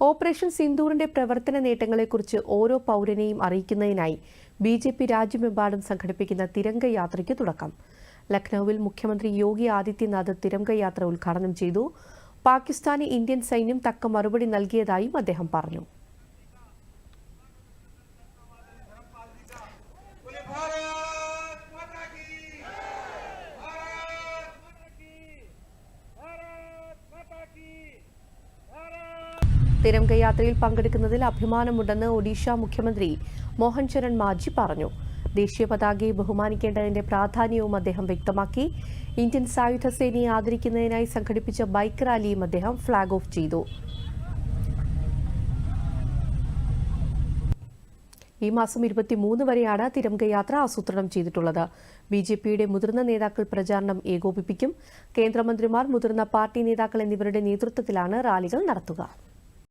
Operation സിന്ദൂറിന്റെ പ്രവർത്തന നേട്ടങ്ങളെക്കുറിച്ച് ഓരോ പൗരനെയും അറിയിക്കുന്നതിനായി ബി ജെ പി രാജ്യമെമ്പാടും സംഘടിപ്പിക്കുന്ന തിരംഗയാത്രയ്ക്ക് തുടക്കം. ലക്നൌവിൽ മുഖ്യമന്ത്രി യോഗി ആദിത്യനാഥ് തിരംഗയാത്ര ഉദ്ഘാടനം ചെയ്തു. പാകിസ്ഥാനി ഇന്ത്യൻ സൈന്യം തക്ക മറുപടി നൽകിയതായും അദ്ദേഹം പറഞ്ഞു. തിരംഗ യാത്രയിൽ പങ്കെടുക്കുന്നതിൽ അഭിമാനമുണ്ടെന്ന് ഒഡീഷ മുഖ്യമന്ത്രി മോഹൻ ചരൺ മാജി പറഞ്ഞു. ദേശീയ പതാകയെ ബഹുമാനിക്കേണ്ടതിന്റെ പ്രാധാന്യവും അദ്ദേഹം വ്യക്തമാക്കി. ഇന്ത്യൻ സായുധ സേനയെ ആദരിക്കുന്നതിനായി സംഘടിപ്പിച്ച ബൈക്ക് റാലിയും അദ്ദേഹം ഫ്ളാഗ് ഓഫ് ചെയ്തു. ഈ മാസം ഇരുപത്തിമൂന്ന് വരെയാണ് തിരംഗയാത്ര ആസൂത്രണം ചെയ്തിട്ടുള്ളത്. ബി ജെ പിയുടെ മുതിർന്ന നേതാക്കൾ പ്രചാരണം ഏകോപിപ്പിക്കും. കേന്ദ്രമന്ത്രിമാർ മുതിർന്ന പാർട്ടി നേതാക്കൾ എന്നിവരുടെ നേതൃത്വത്തിലാണ് റാലികൾ നടത്തുക.